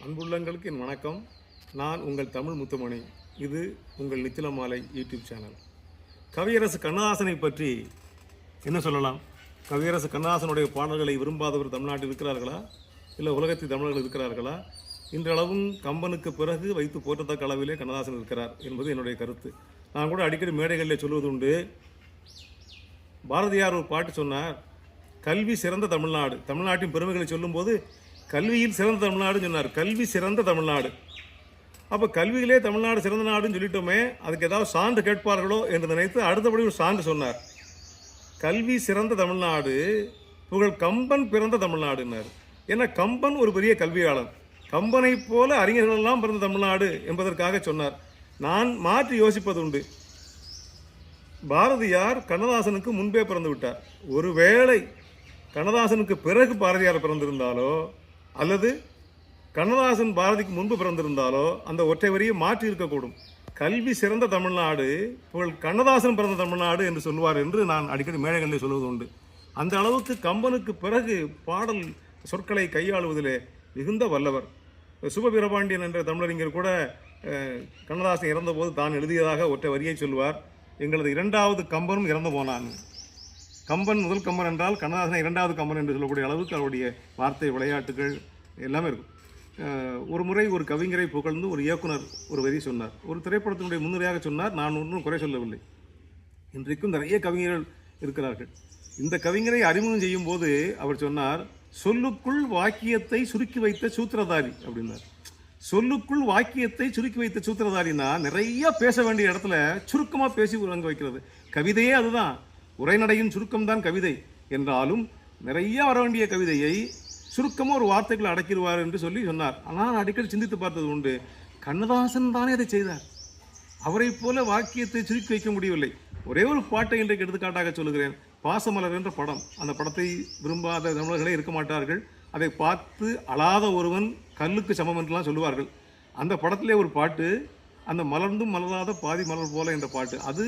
அன்புள்ளங்களுக்கு என் வணக்கம். நான் உங்கள் தமிழ் முத்துமணி. இது உங்கள் நித்திலமாலை யூடியூப் சேனல். கவியரசு கண்ணதாசனை பற்றி என்ன சொல்லலாம்? கவியரசு கண்ணதாசனுடைய பாடல்களை விரும்பாதவர் தமிழ்நாட்டில் இருக்கிறார்களா? இல்லை உலகத்தில் தமிழர்கள் இருக்கிறார்களா? இன்றளவும் கம்பனுக்கு பிறகு வைத்து போற்றத்தக்க அளவிலே கண்ணதாசன் இருக்கிறார் என்பது என்னுடைய கருத்து. நான் கூட அடிக்கடி மேடைகளில் சொல்வது உண்டு. பாரதியார் ஒரு பாட்டு சொன்னார் கல்வி சிறந்த தமிழ்நாடு. தமிழ்நாட்டின் பெருமைகளை சொல்லும்போது கல்வியில் சிறந்த தமிழ்நாடுன்னு சொன்னார். கல்வி சிறந்த தமிழ்நாடு. அப்போ கல்வியிலே தமிழ்நாடு சிறந்த நாடுன்னு சொல்லிட்டோமே அதுக்கு ஏதாவது சான்று கேட்பார்களோ என்று நினைத்து அடுத்தபடி ஒரு சான்று சொன்னார். கல்வி சிறந்த தமிழ்நாடு புகழ் கம்பன் பிறந்த தமிழ்நாடுன்னார். ஏன்னா கம்பன் ஒரு பெரிய கல்வியாளன். கம்பனைப் போல அறிஞர்களெல்லாம் பிறந்த தமிழ்நாடு என்பதற்காக சொன்னார். நான் மாற்றி யோசிப்பது உண்டு. பாரதியார் கண்ணதாசனுக்கு முன்பே பிறந்து விட்டார். ஒருவேளை கண்ணதாசனுக்கு பிறகு பாரதியார் பிறந்திருந்தாலோ அல்லது கண்ணதாசன் பாரதிக்கு முன்பு பிறந்திருந்தாலோ அந்த ஒற்றை வரியை மாற்றி இருக்கக்கூடும். கல்வி சிறந்த தமிழ்நாடு புகழ் கண்ணதாசன் பிறந்த தமிழ்நாடு என்று சொல்வார் என்று நான் அடிக்கடி மேடைகளில் சொல்வது உண்டு. அந்த அளவுக்கு கம்பனுக்கு பிறகு பாடல் சொற்களை கையாளுவதிலே மிகுந்த வல்லவர். சுபவீரபாண்டியன் என்ற தமிழறிஞர் கூட கண்ணதாசன் இறந்தபோது தான் எழுதியதாக ஒற்றை வரியை சொல்வார் எங்களது இரண்டாவது கம்பனும் இறந்து போனான். கம்பன் முதல் கம்பன் என்றால் கண்ணதாசனை இரண்டாவது கம்பன் என்று சொல்லக்கூடிய அளவுக்கு அவருடைய வார்த்தை விளையாட்டுகள் எல்லாமே இருக்கும். ஒரு முறை ஒரு கவிஞரை புகழ்ந்து ஒரு இயக்குனர் ஒரு வரி சொன்னார். ஒரு திரைப்படத்தினுடைய முன்னுரையாக சொன்னார். நான் ஒன்றும் குறை சொல்லவில்லை. இன்றைக்கும் நிறைய கவிஞர்கள் இருக்கிறார்கள். இந்த கவிஞரை அறிமுகம் செய்யும் போது அவர் சொன்னார் சொல்லுக்குள் வாக்கியத்தை சுருக்கி வைத்த சூத்திரதாரி அப்படின்னார். சொல்லுக்குள் வாக்கியத்தை சுருக்கி வைத்த சூத்திரதாரினா நிறைய பேச வேண்டிய இடத்துல சுருக்கமாக பேசி அங்கே வைக்கிறது. கவிதையே அதுதான். உரைநடையின் சுருக்கம்தான் கவிதை என்றாலும் நிறைய வர வேண்டிய கவிதையை சுருக்கமாக ஒரு வார்த்தைகளை அடக்கிடுவார் என்று சொல்லி சொன்னார். ஆனால் நான் அடிக்கடி சிந்தித்து பார்த்தது உண்டு. கண்ணதாசன் தானே அதை செய்தார். அவரைப் போல வாக்கியத்தை சுருக்கி வைக்க முடியவில்லை. ஒரே ஒரு பாட்டை இன்றைக்கு எடுத்துக்காட்டாக சொல்லுகிறேன். பாசமலர் என்ற படம். அந்த படத்தை விரும்பாத தமிழர்களே இருக்க மாட்டார்கள். அதை பார்த்து அழாத ஒருவன் கல்லுக்கு சமம் என்றெல்லாம் சொல்லுவார்கள். அந்த படத்திலே ஒரு பாட்டு அந்த மலர்ந்தும் மலராத பாதி மலர் போல என்ற பாட்டு. அது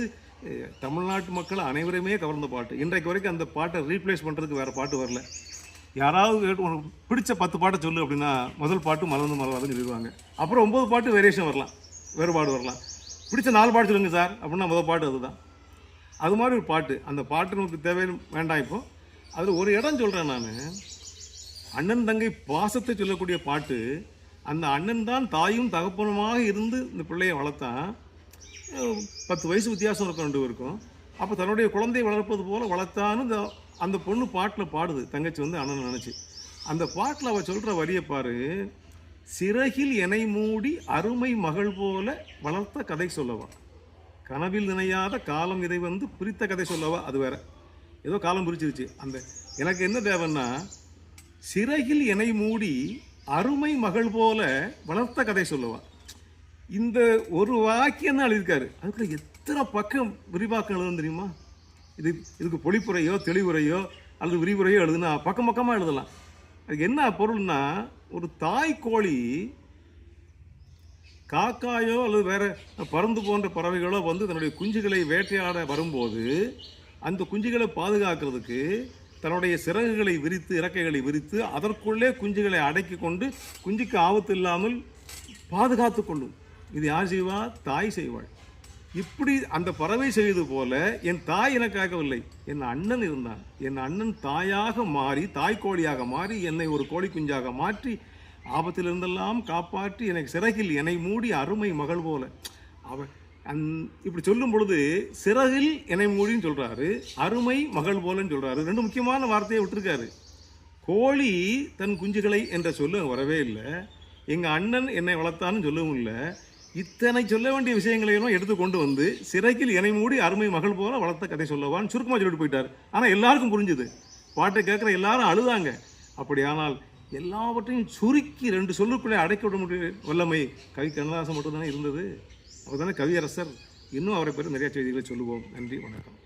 தமிழ்நாட்டு மக்கள் அனைவருமே கவர்ந்த பாட்டு. இன்றைக்கு வரைக்கும் அந்த பாட்டை ரீப்ளேஸ் பண்ணுறதுக்கு வேறு பாட்டு வரல. யாராவது கேட்டு உனக்கு பிடிச்ச பத்து பாட்டை சொல்லு அப்படின்னா முதல் பாட்டு மலர்ந்து மலர்வாதுன்னு சொல்லிடுவாங்க. அப்புறம் ஒம்பது பாட்டு வேரியேஷன் வரலாம். வேறுபாடு வரலாம். பிடிச்ச நாலு பாட்டு சொல்லுங்க சார் அப்படின்னா முதல் பாட்டு அதுதான். அது மாதிரி ஒரு பாட்டு. அந்த பாட்டு நமக்கு தேவை வேண்டாம் இப்போ. அதில் ஒரு இடம் சொல்கிறேன் நான். அண்ணன் தங்கை பாசத்தை சொல்லக்கூடிய பாட்டு. அந்த அண்ணன் தான் தாயும் தகப்பனுமாக இருந்து இந்த பிள்ளையை வளர்த்தான். பத்து வயசு வித்தியாசம் இருக்கும் ரெண்டு பேருக்கும். அப்போ தன்னுடைய குழந்தையை வளர்ப்பது போல் வளர்த்தான்னு இந்த அந்த பொண்ணு பாட்டில் பாடுது. தங்கச்சி வந்து அண்ணன் நினச்சி. அந்த பாட்டில் அவள் சொல்கிற வழியை பாரு. சிறகில் எனை மூடி அருமை மகள் போல வளர்த்த கதை சொல்லவா. கனவில் நினையாத காலம் இதை வந்து பிரித்த கதை சொல்லவா. அது வேற. ஏதோ காலம் பிரிச்சிருச்சு. அந்த எனக்கு என்ன தேவைன்னா சிறகில் எனை மூடி அருமை மகள் போல வளர்த்த கதை சொல்லவா. இந்த ஒரு வாக்கியம் தான் எழுதியிருக்காரு. அதுக்குள்ள எத்தனை பக்கம் விரிவாக்கம் எழுதும் தெரியுமா? இது இதுக்கு பொழிப்புரையோ தெளிவுரையோ அல்லது விரிவுரையோ எழுதுனா பக்கம் பக்கமாக எழுதலாம். அதுக்கு என்ன பொருள்னா ஒரு தாய் கோழி காக்காயோ அல்லது வேறு பருந்து போன்ற பறவைகளோ வந்து தன்னுடைய குஞ்சுகளை வேட்டையாட வரும்போது அந்த குஞ்சுகளை பாதுகாக்கிறதுக்கு தன்னுடைய சிறகுகளை விரித்து இறக்கைகளை விரித்து அதற்குள்ளே குஞ்சுகளை அடக்கி கொண்டு குஞ்சுக்கு ஆபத்து இல்லாமல் பாதுகாத்து கொள்ளும். இது யார் செய்வா? தாய் செய்வாள். இப்படி அந்த பறவை செய்தது போல என் தாய் எனக்காகவில்லை என் அண்ணன் இருந்தான். என் அண்ணன் தாயாக மாறி தாய் கோழியாக மாறி என்னை ஒரு கோழி குஞ்சாக மாற்றி ஆபத்திலிருந்தெல்லாம் காப்பாற்றி எனக்கு சிறகில் என்னை மூடி அருமை மகள் போல. அவ அந் இப்படி சொல்லும் பொழுது சிறகில் என்னை மூடின்னு சொல்கிறாரு அருமை மகள் போலன்னு சொல்கிறாரு ரெண்டு முக்கியமான வார்த்தையை விட்டுருக்காரு. கோழி தன் குஞ்சுகளை என்ற சொல்லும் வரவே இல்லை. எங்கள் அண்ணன் என்னை வளர்த்தான்னு சொல்லவும் இல்லை. இத்தனை சொல்ல வேண்டிய விஷயங்களையும் எடுத்து கொண்டு வந்து சிறைக்கில் இணை மூடி அருமை மகள் போல வளர்த்த கதை சொல்லவான்னு சுருக்கமாக சொல்லிட்டு போயிட்டார். ஆனால் எல்லாருக்கும் புரிஞ்சுது. பாட்டை கேட்குற எல்லாரும் அழுதாங்க. அப்படியானால் எல்லாவற்றையும் சுருக்கி ரெண்டு சொல்லுக்குள்ளே அடைக்க விட முடிய வல்லமை கவி கண்ணதாசன் மட்டும்தானே இருந்தது? அவர் தானே கவியரசர். இன்னும் அவரை பேர் நிறையா செய்திகளை சொல்லுவோம். நன்றி வணக்கம்.